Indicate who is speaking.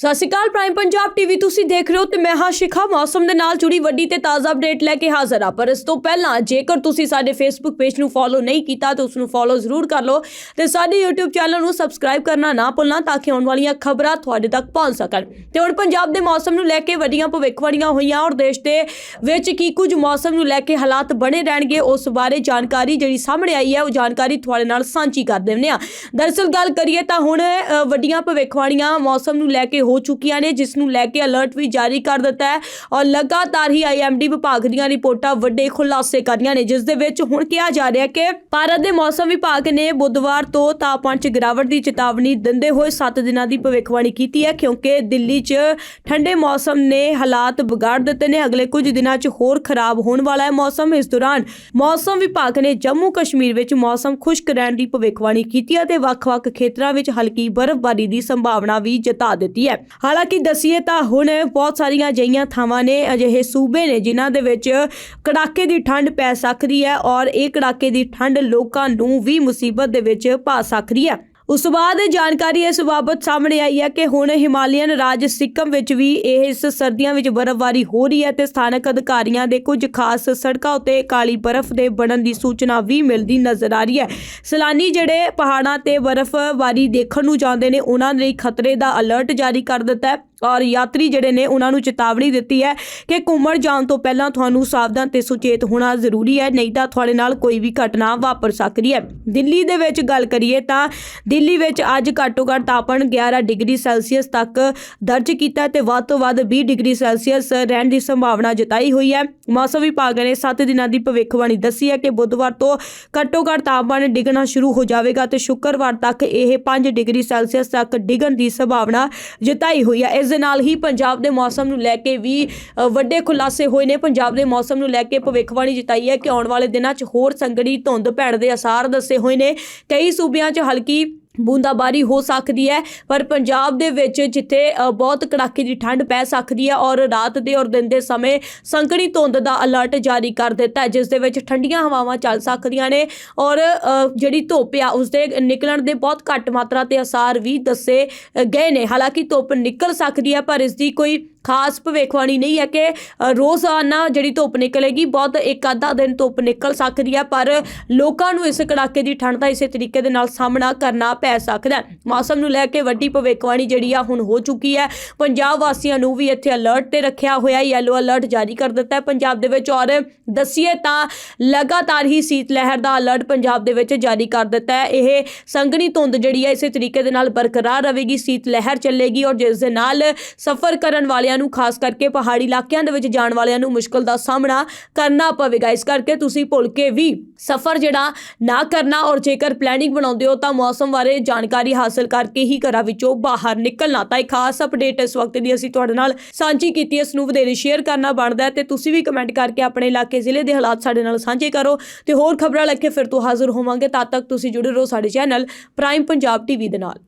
Speaker 1: ਸਤਿ ਸ਼੍ਰੀ ਅਕਾਲ prime Punjab TV ਤੁਸੀਂ ਦੇਖ ਰਹੇ ਹੋ ਤੇ ਮੈਂ ਹਾਂ ਸ਼ਿਖਾ। ਮੌਸਮ ਦੇ ਨਾਲ ਜੁੜੀ ਵੱਡੀ ਤੇ ਤਾਜ਼ਾ ਅਪਡੇਟ ਲੈ ਕੇ ਹਾਜ਼ਰ ਹਾਂ। ਪਰ ਇਸ ਤੋਂ ਪਹਿਲਾਂ, ਜੇਕਰ ਤੁਸੀਂ ਸਾਡੇ ਫੇਸਬੁੱਕ ਪੇਜ ਨੂੰ ਫੋਲੋ ਨਹੀਂ ਕੀਤਾ, ਤਾਂ ਉਸ ਨੂੰ ਫੋਲੋ ਜ਼ਰੂਰ ਕਰ ਲਓ ਤੇ ਸਾਡੇ YouTube ਚੈਨਲ ਨੂੰ ਸਬਸਕ੍ਰਾਈਬ ਕਰਨਾ ਨਾ ਭੁੱਲਣਾ, ਤਾਂ ਕਿ ਆਉਣ ਵਾਲੀਆਂ ਖਬਰਾਂ ਤੁਹਾਡੇ ਤੱਕ ਪਹੁੰਚ ਸਕਣ। ਤੇ ਹੁਣ ਪੰਜਾਬ ਦੇ ਮੌਸਮ ਨੂੰ ਲੈ ਕੇ ਵੱਡੀਆਂ ਭਵਿੱਖਬਾਣੀਆਂ ਹੋਈਆਂ ਔਰ ਦੇਸ਼ ਦੇ ਵਿੱਚ ਕੀ ਕੁਝ ਮੌਸਮ ਨੂੰ ਲੈ ਕੇ ਹਾਲਾਤ ਬਣੇ ਰਹਿਣਗੇ, ਉਸ ਬਾਰੇ ਜਾਣਕਾਰੀ ਜਿਹੜੀ ਸਾਹਮਣੇ ਆਈ ਹੈ, ਉਹ ਜਾਣਕਾਰੀ ਤੁਹਾਡੇ ਨਾਲ ਸਾਂਝੀ ਕਰ ਦਿੰਦੇ ਹਾਂ। ਦਰਅਸਲ ਗੱਲ ਕਰੀਏ ਤਾਂ ਹੁਣ ਵੱਡੀਆਂ ਭਵਿੱਖਬਾਣੀਆਂ ਮੌਸਮ ਨੂੰ ਲੈ ਕੇ ਹੋ ਚੁੱਕੀਆਂ ਨੇ ਜਿਸ ਨੂੰ ਲੈ ਕੇ ਅਲਰਟ ਵੀ ਜਾਰੀ ਕਰ ਦਿੱਤਾ ਹੈ ਔਰ ਲਗਾਤਾਰ ਹੀ ਆਈਐਮਡੀ ਵਿਭਾਗ ਦੀਆਂ ਰਿਪੋਰਟਾਂ ਵੱਡੇ ਖੁਲਾਸੇ ਕਰ ਰਹੀਆਂ ਨੇ, ਜਿਸ ਦੇ ਵਿੱਚ ਹੁਣ ਕਿਹਾ ਜਾ ਰਿਹਾ ਕਿ ਭਾਰਤ ਦੇ ਮੌਸਮ ਵਿਭਾਗ ਨੇ ਬੁੱਧਵਾਰ ਤੋਂ ਤਾਪਮਾਨ 'ਚ ਗਿਰਾਵਟ ਦੀ ਚੇਤਾਵਨੀ ਦਿੰਦੇ ਹੋਏ 7 ਦਿਨਾਂ ਦੀ ਭਵਿੱਖਬਾਣੀ ਕੀਤੀ ਹੈ, ਕਿਉਂਕਿ ਦਿੱਲੀ 'ਚ ਠੰਡੇ ਮੌਸਮ ਨੇ ਹਾਲਾਤ ਵਿਗਾੜ ਦਿੱਤੇ ਨੇ, ਅਗਲੇ ਕੁਝ ਦਿਨਾਂ 'ਚ ਹੋਰ ਖਰਾਬ ਹੋਣ ਵਾਲਾ ਹੈ ਮੌਸਮ। ਇਸ ਦੌਰਾਨ ਮੌਸਮ ਵਿਭਾਗ ਨੇ ਜੰਮੂ ਕਸ਼ਮੀਰ ਵਿੱਚ ਮੌਸਮ ਖੁਸ਼ਕ ਰਹਿਣ ਦੀ ਭਵਿੱਖਬਾਣੀ ਕੀਤੀ ਅਤੇ ਵੱਖ-ਵੱਖ ਖੇਤਰਾਂ ਵਿੱਚ ਹਲਕੀ ਬਰਫ਼ਬਾਰੀ ਦੀ ਸੰਭਾਵਨਾ ਵੀ ਜਤਾ ਦਿੱਤੀ ਹੈ। ਹਾਲਾਂਕਿ ਦਸੀਏ ਤਾਂ ਹੁਣ ਬਹੁਤ ਸਾਰੀਆਂ ਅਜਿਹੀਆਂ ਥਾਵਾਂ ਨੇ, ਅਜਿਹੇ ਸੂਬੇ ਨੇ ਜਿਨ੍ਹਾਂ ਦੇ ਵਿੱਚ ਕੜਾਕੇ ਦੀ ਠੰਡ ਪੈ ਸਕਦੀ ਹੈ ਔਰ ਇਹ ਕੜਾਕੇ ਦੀ ਠੰਡ ਲੋਕਾਂ ਨੂੰ ਵੀ ਮੁਸੀਬਤ ਦੇ ਵਿੱਚ ਪਾ ਸਕਦੀ ਹੈ। ਉਸ ਤੋਂ ਬਾਅਦ ਜਾਣਕਾਰੀ ਇਸ ਬਾਬਤ ਸਾਹਮਣੇ ਆਈ ਹੈ ਕਿ ਹੁਣ ਹਿਮਾਲੀਅਨ ਰਾਜ ਸਿੱਕਮ ਵਿੱਚ ਵੀ ਇਹ ਇਸ ਸਰਦੀਆਂ ਵਿੱਚ ਬਰਫ਼ਬਾਰੀ ਹੋ ਰਹੀ ਹੈ ਤੇ ਸਥਾਨਕ ਅਧਿਕਾਰੀਆਂ ਦੇ ਕੁਝ ਖਾਸ ਸੜਕਾਂ ਉੱਤੇ ਕਾਲੀ ਬਰਫ਼ ਦੇ ਬਣਨ ਦੀ ਸੂਚਨਾ ਵੀ ਮਿਲਦੀ ਨਜ਼ਰ ਆ ਰਹੀ ਹੈ। ਸੈਲਾਨੀ ਜਿਹੜੇ ਪਹਾੜਾਂ ਤੇ ਬਰਫ਼ਬਾਰੀ ਦੇਖਣ ਨੂੰ ਜਾਂਦੇ ਨੇ, ਉਹਨਾਂ ਲਈ ਖਤਰੇ ਦਾ ਅਲਰਟ ਜਾਰੀ ਕਰ ਦਿੱਤਾ ਹੈ। ਔਰ ਯਾਤਰੀ ਜਿਹੜੇ ਨੇ ਉਹਨਾਂ ਨੂੰ ਚੇਤਾਵਨੀ ਦਿੱਤੀ ਹੈ ਕਿ ਘੁੰਮਣ ਜਾਣ ਤੋਂ ਪਹਿਲਾਂ ਤੁਹਾਨੂੰ ਸਾਵਧਾਨ ਤੇ ਸੁਚੇਤ ਹੋਣਾ ਜ਼ਰੂਰੀ ਹੈ, ਨਹੀਂ ਤਾਂ ਤੁਹਾਡੇ ਨਾਲ ਕੋਈ ਵੀ ਘਟਨਾ ਵਾਪਰ ਸਕਦੀ ਹੈ। ਦਿੱਲੀ ਦੇ ਵਿੱਚ ਗੱਲ ਕਰੀਏ ਤਾਂ ਦਿੱਲੀ ਵਿੱਚ ਅੱਜ ਘੱਟੋ ਘੱਟ ਤਾਪਮਾਨ 11 ਡਿਗਰੀ ਸੈਲਸੀਅਸ ਤੱਕ ਦਰਜ ਕੀਤਾ ਤੇ ਵੱਧ ਤੋਂ ਵੱਧ 20 ਡਿਗਰੀ ਸੈਲਸੀਅਸ ਰਹਿਣ ਦੀ ਸੰਭਾਵਨਾ ਜਤਾਈ ਹੋਈ ਹੈ। ਮੌਸਮ ਵਿਭਾਗ ਨੇ 7 ਦਿਨਾਂ ਦੀ ਭਵਿੱਖਬਾਣੀ ਦੱਸੀ ਹੈ ਕਿ ਬੁੱਧਵਾਰ ਤੋਂ ਘੱਟੋ ਘੱਟ ਤਾਪਮਾਨ ਡਿੱਗਣਾ ਸ਼ੁਰੂ ਹੋ ਜਾਵੇਗਾ ਤੇ ਸ਼ੁੱਕਰਵਾਰ ਤੱਕ ਇਹ 5 ਡਿਗਰੀ ਸੈਲਸੀਅਸ ਤੱਕ ਡਿੱਗਣ ਦੀ ਸੰਭਾਵਨਾ ਜਤਾਈ ਹੋਈ ਹੈ। ਇਸ ਦੇ ਨਾਲ ਹੀ ਪੰਜਾਬ ਦੇ ਮੌਸਮ ਨੂੰ ਲੈ ਕੇ ਵੀ ਵੱਡੇ ਖੁਲਾਸੇ ਹੋਏ ਨੇ। ਪੰਜਾਬ ਦੇ ਮੌਸਮ ਨੂੰ ਲੈ ਕੇ ਭਵਿੱਖਬਾਣੀ ਜਤਾਈ ਹੈ ਕਿ ਆਉਣ ਵਾਲੇ ਦਿਨਾਂ 'ਚ ਹੋਰ ਸੰਘਣੀ ਧੁੰਦ ਪੈਣ ਦੇ ਅਸਾਰ ਦੱਸੇ ਹੋਏ ਨੇ। ਕਈ ਸੂਬਿਆਂ 'ਚ ਹਲਕੀ ਬੂੰਦਾਬਾਰੀ ਹੋ ਸਕਦੀ ਹੈ, ਪਰ ਪੰਜਾਬ ਦੇ ਵਿੱਚ ਜਿੱਥੇ ਬਹੁਤ ਕੜਾਕੇ ਦੀ ਠੰਡ ਪੈ ਸਕਦੀ ਹੈ ਔਰ ਰਾਤ ਦੇ ਔਰ ਦਿਨ ਦੇ ਸਮੇਂ ਸੰਘਣੀ ਧੁੰਦ ਦਾ ਅਲਰਟ ਜਾਰੀ ਕਰ ਦਿੱਤਾ ਹੈ, ਜਿਸ ਦੇ ਵਿੱਚ ਠੰਡੀਆਂ ਹਵਾਵਾਂ ਚੱਲ ਸਕਦੀਆਂ ਨੇ ਔਰ ਜਿਹੜੀ ਧੁੱਪ ਆ ਉਸ ਦੇ ਨਿਕਲਣ ਦੇ ਬਹੁਤ ਘੱਟ ਮਾਤਰਾ ਤੇ ਅਸਾਰ ਵੀ ਦੱਸੇ ਗਏ ਨੇ। ਹਾਲਾਂਕਿ ਧੁੱਪ ਨਿਕਲ ਸਕਦੀ ਹੈ, ਪਰ ਇਸ ਦੀ ਕੋਈ ਖਾਸ ਭਵਿੱਖਬਾਣੀ ਨਹੀਂ ਹੈ ਕਿ ਰੋਜ਼ਾਨਾ ਜਿਹੜੀ ਧੁੱਪ ਨਿਕਲੇਗੀ, ਬਹੁਤ ਇੱਕ ਅੱਧਾ ਦਿਨ ਧੁੱਪ ਨਿਕਲ ਸਕਦੀ ਹੈ, ਪਰ ਲੋਕਾਂ ਨੂੰ ਇਸ ਕੜਾਕੇ ਦੀ ਠੰਡ ਦਾ ਇਸੇ ਤਰੀਕੇ ਦੇ ਨਾਲ ਸਾਹਮਣਾ ਕਰਨਾ ਪੈ ਸਕਦਾ ਮੌਸਮ ਨੂੰ ਲੈ ਕੇ ਵੱਡੀ ਭਵਿੱਖਬਾਣੀ ਜਿਹੜੀ ਆ ਹੁਣ ਹੋ ਚੁੱਕੀ ਹੈ। ਪੰਜਾਬ ਵਾਸੀਆਂ ਨੂੰ ਵੀ ਇੱਥੇ ਅਲਰਟ ਤੇ ਰੱਖਿਆ ਹੋਇਆ ਯੈਲੋ ਅਲਰਟ ਜਾਰੀ ਕਰ ਦਿੱਤਾ ਹੈ। ਪੰਜਾਬ ਦੇ ਵਿੱਚ ਔਰ ਦਸੀਏ ਤਾਂ ਲਗਾਤਾਰ ਹੀ ਸੀਤ ਲਹਿਰ ਦਾ ਅਲਰਟ ਪੰਜਾਬ ਦੇ ਵਿੱਚ ਜਾਰੀ ਕਰ ਦਿੱਤਾ ਹੈ। ਇਹ ਸੰਘਣੀ ਧੁੰਦ ਜਿਹੜੀ ਹੈ, ਇਸੇ ਤਰੀਕੇ ਦੇ ਨਾਲ ਬਰਕਰਾਰ ਰਹੇਗੀ, ਸੀਤ ਲਹਿਰ ਚੱਲੇਗੀ ਔਰ ਜਿਸ ਦੇ ਨਾਲ ਸਫ਼ਰ ਕਰਨ ਵਾਲਿਆਂ ਨੂੰ, ਖਾਸ ਕਰਕੇ ਪਹਾੜੀ ਇਲਾਕਿਆਂ ਦੇ ਵਿੱਚ ਜਾਣ ਵਾਲਿਆਂ ਨੂੰ ਮੁਸ਼ਕਲ ਦਾ ਸਾਹਮਣਾ ਕਰਨਾ ਪਵੇਗਾ। ਇਸ ਕਰਕੇ ਤੁਸੀਂ ਭੁੱਲ ਕੇ ਵੀ ਸਫ਼ਰ ਜਿਹੜਾ ਨਾ ਕਰਨਾ ਔਰ ਜੇਕਰ ਪਲੈਨਿੰਗ ਬਣਾਉਂਦੇ ਹੋ ਤਾਂ ਮੌਸਮ ਬਾਰੇ ਜਾਣਕਾਰੀ ਹਾਸਲ ਕਰਕੇ ਹੀ ਘਰਾਂ ਵਿੱਚੋਂ ਬਾਹਰ ਨਿਕਲਣਾ। ਤਾਂ ਇੱਕ ਖਾਸ ਅਪਡੇਟ ਇਸ ਵਕਤ ਦੀ ਅਸੀਂ ਤੁਹਾਡੇ ਨਾਲ ਸਾਂਝੀ ਕੀਤੀ ਇਸ ਨੂੰ ਵਧੇਰੇ ਸ਼ੇਅਰ ਕਰਨਾ ਬਣਦਾ ਹੈ ਤੇ ਤੁਸੀਂ ਵੀ ਕਮੈਂਟ ਕਰਕੇ ਆਪਣੇ ਇਲਾਕੇ ਜ਼ਿਲ੍ਹੇ ਦੇ ਹਾਲਾਤ ਸਾਡੇ ਨਾਲ ਸਾਂਝੇ ਕਰੋ। ਤੇ ਹੋਰ ਖਬਰਾਂ ਲੈ ਕੇ ਫਿਰ ਤੋਂ ਹਾਜ਼ਰ ਹੋਵਾਂਗੇ। ਤਦ ਤੱਕ ਤੁਸੀਂ ਜੁੜੇ ਰਹੋ ਸਾਡੇ ਚੈਨਲ ਪ੍ਰਾਈਮ ਪੰਜਾਬ ਟੀਵੀ ਦੇ ਨਾਲ।